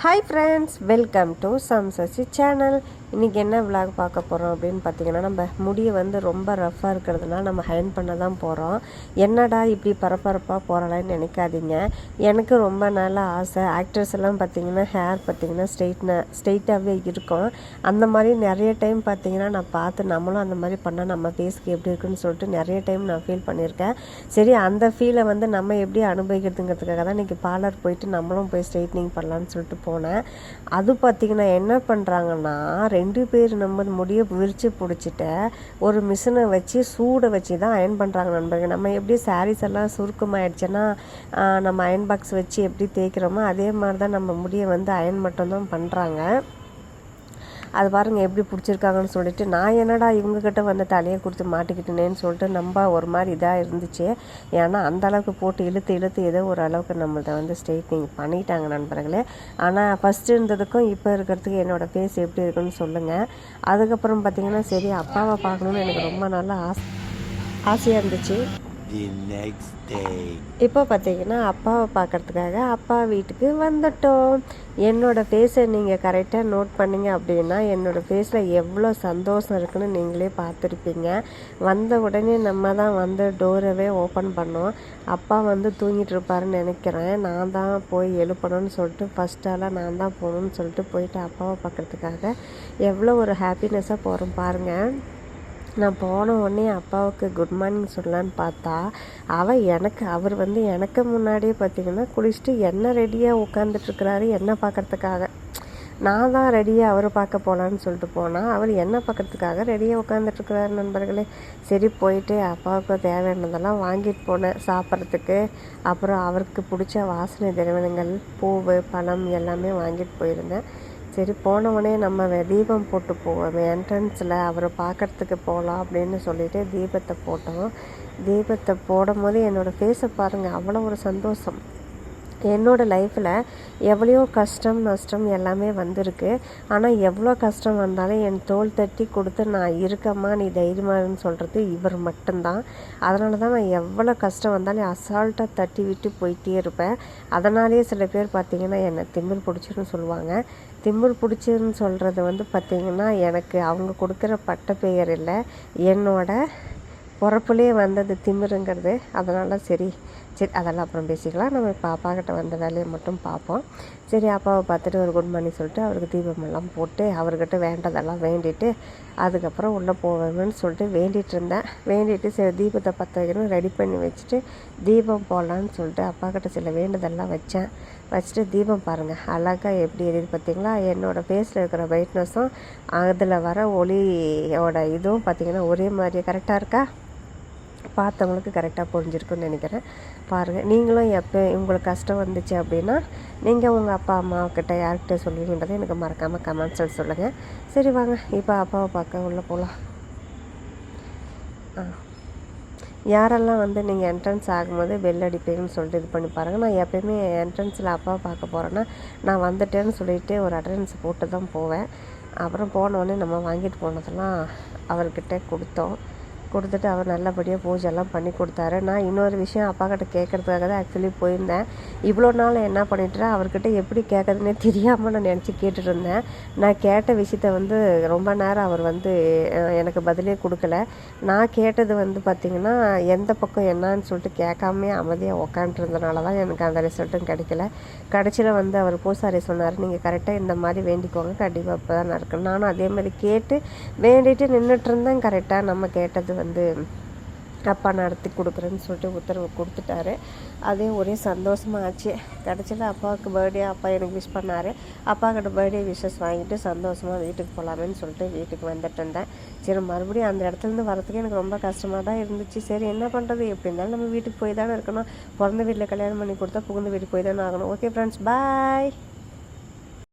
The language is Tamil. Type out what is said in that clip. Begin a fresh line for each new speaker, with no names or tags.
Hi friends welcome to சம்சசி channel இன்றைக்கி என்ன விளாக் பார்க்க போகிறோம் அப்படின்னு பார்த்தீங்கன்னா நம்ம முடியை வந்து ரொம்ப ரஃப்பாக இருக்கிறதுனால நம்ம ஹைன் பண்ண தான் போகிறோம் என்னடா இப்படி பரபரப்பாக போகிறலான்னு நினைக்காதீங்க. எனக்கு ரொம்ப நல்ல ஆசை. ஆக்டர்ஸ் எல்லாம் பார்த்தீங்கன்னா ஹேர் பார்த்தீங்கன்னா ஸ்ட்ரெயிட்ன ஸ்ட்ரெயிட்டாகவே இருக்கும். அந்த மாதிரி நிறைய டைம் பார்த்தீங்கன்னா நான் பார்த்து நம்மளும் அந்த மாதிரி பண்ணால் நம்ம ஃபேஸ்க்கு எப்படி இருக்குன்னு சொல்லிட்டு நிறைய டைம் நான் ஃபீல் பண்ணியிருக்கேன். சரி அந்த ஃபீலை வந்து நம்ம எப்படி அனுபவிக்கிறதுங்கிறதுக்காக தான் இன்றைக்கி பார்லர் போயிட்டு நம்மளும் போய் ஸ்ட்ரெயிட்னிங் பண்ணலான்னு சொல்லிட்டு போனேன். அது பார்த்திங்கன்னா என்ன பண்ணுறாங்கன்னா ரெண்டு பேர் நம்ம முடியை விரித்து பிடிச்சிட்ட ஒரு மிஷினை வச்சு சூடை வச்சு தான் அயன் பண்ணுறாங்க நண்பர்கள். நம்ம எப்படி சாரீஸ் எல்லாம் சுருக்கமாயிடுச்சுன்னா நம்ம அயன் பாக்ஸ் வச்சு எப்படி தேய்க்கிறோமோ அதே மாதிரி தான் நம்ம முடியை வந்து அயன் மட்டும்தான் பண்ணுறாங்க அது பாருங்கள் எப்படி பிடிச்சிருக்காங்கன்னு சொல்லிட்டு நான் என்னடா இவங்கக்கிட்ட வந்து தலையை கொடுத்து மாட்டிக்கிட்டேனேன்னு சொல்லிட்டு நம்ம ஒரு மாதிரி இதாக இருந்துச்சு. ஏன்னா அந்த அளவுக்கு போட்டு இழுத்து இழுத்து ஏதோ ஒரு அளவுக்கு நம்மள்ட்ட வந்து ஸ்ட்ரைட்னிங் பண்ணிட்டாங்க நண்பர்களே. ஆனால் ஃபஸ்ட்டு இருந்ததுக்கும் இப்போ இருக்கிறதுக்கு என்னோடய ஃபேஸ் எப்படி இருக்குன்னு சொல்லுங்கள் அதுக்கப்புறம் பார்த்திங்கன்னா சரி அப்பாவை பார்க்கணுன்னு எனக்கு ரொம்ப நல்லா ஆசை ஆசையாக இருந்துச்சு. இப்போ பார்த்தீங்கன்னா அப்பாவை பார்க்கறதுக்காக அப்பா வீட்டுக்கு வந்துட்டோம். என்னோடய ஃபேஸை நீங்கள் கரெக்டாக நோட் பண்ணீங்க அப்படின்னா என்னோடய ஃபேஸில் எவ்வளோ சந்தோஷம் இருக்குன்னு நீங்களே பார்த்துருப்பீங்க. வந்த உடனே நம்ம தான் வந்து டோரவே ஓப்பன் பண்ணோம். அப்பா வந்து தூங்கிட்டு இருப்பாருன்னு நினைக்கிறேன். நான் தான் போய் எழுப்பணும்னு சொல்லிட்டு ஃபஸ்ட்டாலாம் நான் தான் போகணும்னு சொல்லிட்டு போயிட்டு அப்பாவை பார்க்கறதுக்காக எவ்வளோ ஒரு ஹாப்பினஸ்ஸாக போகிறோம் பாருங்கள் நான் போன உடனே அப்பாவுக்கு குட் மார்னிங் சொல்லலான்னு பார்த்தா அவள் எனக்கு அவர் வந்து எனக்கு முன்னாடியே பார்த்தீங்கன்னா குளிச்சுட்டு என்ன ரெடியாக உட்காந்துட்ருக்கிறாரு என்ன பார்க்கறதுக்காக. நான் தான் ரெடியாக அவர் பார்க்க போகலான்னு சொல்லிட்டு போனால் அவர் என்ன பார்க்கறதுக்காக ரெடியாக உட்காந்துட்ருக்கிறாரு நண்பர்களே. சரி போயிட்டு அப்பாவுக்கு தேவையானதெல்லாம் வாங்கிட்டு போனேன் சாப்பிட்றதுக்கு. அப்புறம் அவருக்கு பிடிச்ச வாசனை திரவணங்கள் பூவு பழம் எல்லாமே வாங்கிட்டு போயிருந்தேன். சரி போன நம்ம தீபம் போட்டு போவோம் என்ட்ரன்ஸில் அவரை பார்க்கறதுக்கு போகலாம் அப்படின்னு சொல்லிட்டு தீபத்தை போட்டோம். தீபத்தை போடும் போது என்னோடய ஃபேஸை பாருங்கள் அவ்வளோ ஒரு சந்தோஷம். என்னோட லைஃப்பில் எவ்வளையோ கஷ்டம் நஷ்டம் எல்லாமே வந்திருக்கு. ஆனால் எவ்வளோ கஷ்டம் வந்தாலும் என் தோல் தட்டி கொடுத்து நான் இருக்கம்மா நீ தைரியமானு சொல்கிறது இவர் மட்டும்தான். அதனால தான் நான் எவ்வளோ கஷ்டம் வந்தாலும் அசால்ட்டாக தட்டி விட்டு போயிட்டே இருப்பேன். அதனாலேயே சில பேர் பார்த்திங்கன்னா என்னை திமிர் பிடிச்சிருன்னு சொல்லுவாங்க. திமிர் பிடிச்சதுன்னு சொல்கிறது வந்து பார்த்திங்கன்னா எனக்கு அவங்க கொடுக்குற பட்ட பெயர் இல்லை. என்னோட பிறப்புலேயே வந்தது திமிருங்கிறது. அதனால் சரி சரி அதெல்லாம் அப்புறம் பேசிக்கலாம். நம்ம இப்போ கிட்ட வந்த வேலையை மட்டும் பார்ப்போம் சரி அப்பாவை பார்த்துட்டு ஒரு குட் மார்னிங் சொல்லிட்டு அவருக்கு தீபமெல்லாம் போட்டு அவர்கிட்ட வேண்டதெல்லாம் வேண்டிட்டு அதுக்கப்புறம் உள்ளே போவேன்னு சொல்லிட்டு வேண்டிகிட்டு இருந்தேன். வேண்டிட்டு சரி தீபத்தை பற்ற வைக்கணும் ரெடி பண்ணி வச்சுட்டு தீபம் போடலான்னு சொல்லிட்டு அப்பா கிட்ட சில வேண்டுதெல்லாம் வச்சேன். வச்சுட்டு தீபம் பாருங்கள் அழகாக எப்படி எரியுது பார்த்தீங்களா என்னோடய ஃபேஸில் இருக்கிற பிரைட்னஸும் அதில் வர ஒளியோட இதுவும் பார்த்தீங்கன்னா ஒரே மாதிரியே கரெக்டாக இருக்கா? பார்த்தவங்களுக்கு கரெக்டாக புரிஞ்சிருக்குன்னு நினைக்கிறேன். பாருங்கள் நீங்களும் எப்போ உங்களுக்கு கஷ்டம் வந்துச்சு அப்படின்னா நீங்கள் உங்கள் அப்பா அம்மா கிட்ட யார்கிட்ட சொல்லுவீங்கன்றதை எனக்கு மறக்காமல் கமெண்ட்ஸில் சொல்லுங்கள் சரி வாங்க. இப்போ அப்பாவை பார்க்க உள்ளே போகலாம் ஆ. யாரெல்லாம் வந்து நீங்கள் என்ட்ரன்ஸ் ஆகும்போது பெல் அடிப்பீங்கன்னு சொல்லிட்டு இது பண்ணி பாருங்கள் நான் எப்பயுமே என்ட்ரன்ஸில் அப்பாவை பார்க்க போகிறேன்னா நான் வந்துட்டேன்னு சொல்லிட்டு ஒரு அட்ரன்ஸ் போட்டு தான் போவேன். அப்புறம் போனோடனே நம்ம வாங்கிட்டு போனதெல்லாம் அவர்கிட்ட கொடுத்தோம். கொடுத்துட்டு அவர் நல்லபடியாக பூஜைலாம் பண்ணி கொடுத்தாரு. நான் இன்னொரு விஷயம் அப்பா கிட்ட கேட்கறதுக்காக தான் ஆக்சுவலி போயிருந்தேன். இவ்வளோ நாள் என்ன பண்ணிட்டேன் அவர்கிட்ட எப்படி கேட்கறதுனே தெரியாமல் நான் நினச்சி கேட்டுட்டு இருந்தேன் நான் கேட்ட விஷயத்த வந்து ரொம்ப நேரம் அவர் வந்து எனக்கு பதிலே கொடுக்கல. நான் கேட்டது வந்து பார்த்திங்கன்னா எந்த பக்கம் என்னன்னு சொல்லிட்டு கேட்காமே அமைதியாக உக்காண்ட்ருந்தனால தான் எனக்கு அந்த ரிசல்ட்டும் கிடைக்கல. கடைசியில் வந்து அவர் பூசாரி சொன்னார் நீங்கள் கரெக்டாக இந்த மாதிரி வேண்டிக்கோங்க. கண்டிப்பாக இப்போ தான் நடக்கும் நானும் அதே மாதிரி கேட்டு வேண்டிட்டு நின்றுட்டு இருந்தேன் கரெக்டாக நம்ம கேட்டது வந்து அப்பா நடத்தி கொடுக்குறேன்னு சொல்லிட்டு உத்தரவு கொடுத்துட்டாரு. அதே ஒரே சந்தோஷமாக ஆச்சு. கிடச்சில அப்பாவுக்கு பர்த்டே அப்பா எனக்கு விஷ் பண்ணார். அப்பா கிட்ட பர்த்டே விஷஸ் வாங்கிட்டு சந்தோஷமாக வீட்டுக்கு போகலாமேன்னு சொல்லிட்டு வீட்டுக்கு வந்துட்டு இருந்தேன். சரி மறுபடியும் அந்த இடத்துலேருந்து வரதுக்கு எனக்கு ரொம்ப கஷ்டமாக தான் இருந்துச்சு. சரி என்ன பண்ணுறது எப்படி இருந்தாலும் நம்ம வீட்டுக்கு போய் தானே இருக்கணும். பிறந்த வீட்டில் கல்யாணம் பண்ணி கொடுத்தா புகுந்த வீட்டுக்கு போய் தானே ஆகணும். Okay friends bye